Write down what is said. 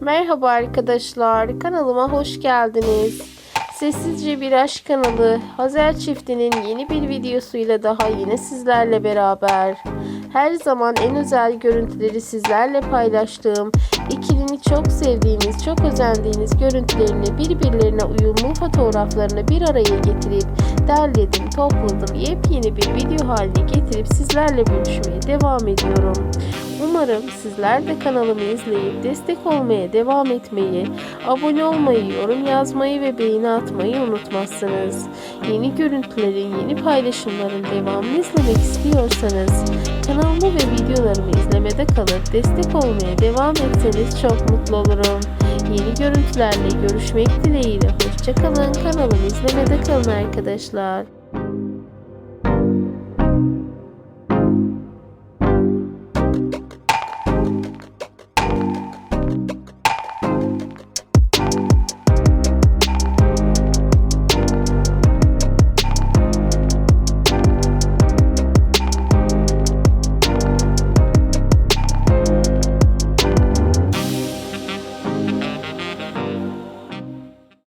Merhaba arkadaşlar, kanalıma hoş geldiniz. Sessizce Bir Aşk kanalı, Hazel çiftinin yeni bir videosuyla daha yine sizlerle beraber. Her zaman en özel görüntüleri sizlerle paylaştığım, ikilini çok sevdiğiniz, çok özendiğiniz görüntülerini birbirlerine uyumlu fotoğraflarını bir araya getirip derledim, topladım, yepyeni bir video haline getirip sizlerle bölüşmeye devam ediyorum. Umarım sizler de kanalımı izleyip destek olmaya devam etmeyi, abone olmayı, yorum yazmayı ve beğeni atmayı unutmazsınız. Yeni görüntülerin, yeni paylaşımların devamını izlemek istiyorsanız kanalımı ve videolarımı izlemede kalıp destek olmaya devam etseniz çok mutlu olurum. Yeni görüntülerle görüşmek dileğiyle hoşçakalın. Kanalımı izlemede kalın arkadaşlar.